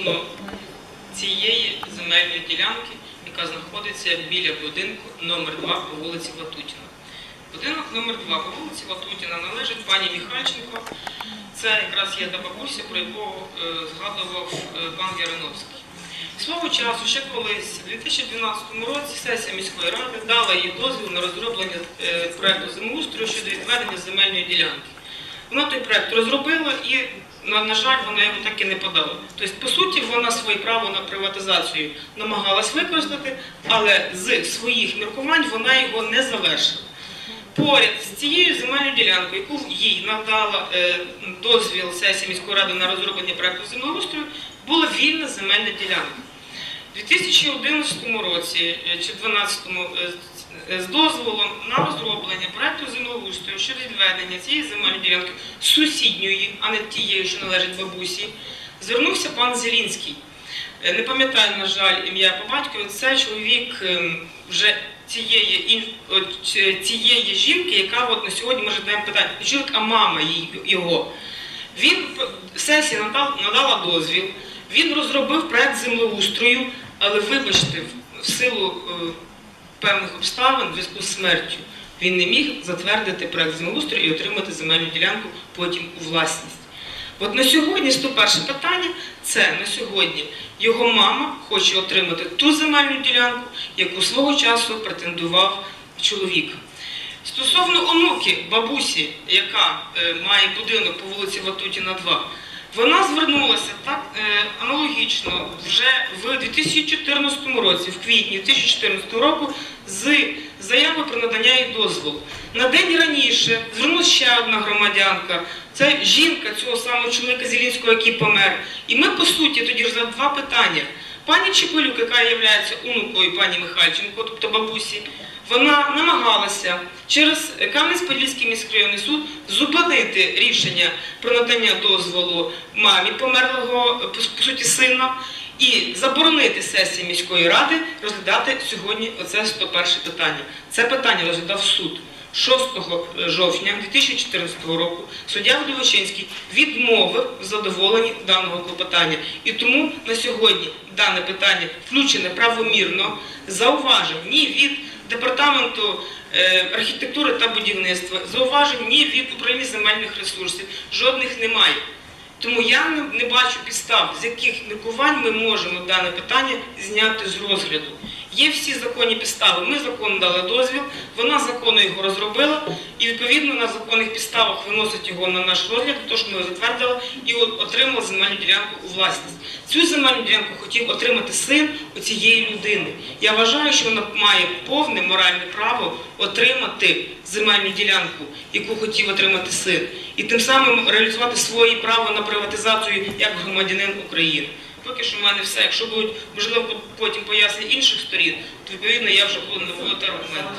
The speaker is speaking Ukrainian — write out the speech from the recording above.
стосовно цієї земельної ділянки, яка знаходиться біля будинку номер 2 по вулиці Ватутіна. Будинок номер 2 по вулиці Ватутіна належить пані Міхальченко. Це якраз є та бабуся, про якого е, згадував е, пан Яриновський. Свого часу, ще колись, у 2012 році, сесія міської ради дала їй дозвіл на розроблення е, проекту землеустрою щодо відведення земельної ділянки. Вона той проект розробила і, на, на жаль, вона його так і не подала. Тобто, по суті, вона своє право на приватизацію намагалась використати, але з своїх міркувань вона його не завершила. Поряд з цією земельною ділянкою, яку їй надала е, дозвіл сесії міської ради на розроблення проекту землеустрою, була вільна земельна ділянка. У 2011 році е, чи 2012 е, з дозволом на розроблення проекту землеустрою щодо відведення цієї земельної ділянки сусідньої, а не тієї, що належить бабусі, звернувся пан Зелінський. Е, Не пам'ятаю, на жаль, ім'я по батькові. Це чоловік ем, вже цієї, цієї жінки, яка от на сьогодні може даємо питання, чоловік, а мама його. Він сесія надала дозвіл, він розробив проект землеустрою, але вибачте, в- силу е, певних обставин в зв'язку з смертю він не міг затвердити проект землеустрою і отримати земельну ділянку потім у власність. От на сьогодні 101 питання це на сьогодні його мама хоче отримати ту земельну ділянку, яку свого часу претендував чоловік. Стосовно онуки бабусі, яка е, має будинок по вулиці Ватутіна 2, вона звернулася так е, аналогічно вже в 2014 році, в квітні 2014 року, з заявою про надання їй дозволу. На день раніше звернулася ще одна громадянка. Це жінка цього самого чоловіка Зелінського, який помер. І ми, по суті, тоді розгляд два питання. Пані Чепелюк, яка є онукою пані Михальченко, тобто бабусі, вона намагалася через Кам'янець-Подільський міськрайонний суд зупинити рішення про надання дозволу мамі померлого по суті сина і заборонити сесії міської ради розглядати сьогодні оце 101 питання. Це питання розглядав суд. 6 жовтня 2014 року суддя Вдовичинський відмовив в задоволенні даного клопотання. І тому на сьогодні дане питання включене правомірно, зауважив ні від департаменту е, архітектури та будівництва, зауважень ні від управління земельних ресурсів, жодних немає. Тому я не бачу підстав, з яких міркувань ми можемо дане питання зняти з розгляду. Є всі законні підстави. Ми закону дали дозвіл, вона законно його розробила, і відповідно на законних підставах виносить його на наш розгляд, то що ми його затвердили, і от отримала земельну ділянку у власність. Цю земельну ділянку хотів отримати син у цієї людини. Я вважаю, що вона має повне моральне право отримати земельну ділянку, яку хотів отримати син, і тим самим реалізувати своє право на приватизацію як громадянин України. Поки що в мене все. Якщо будуть можливо потім пояснення інших сторін, то відповідно я вже буду наводити аргументи.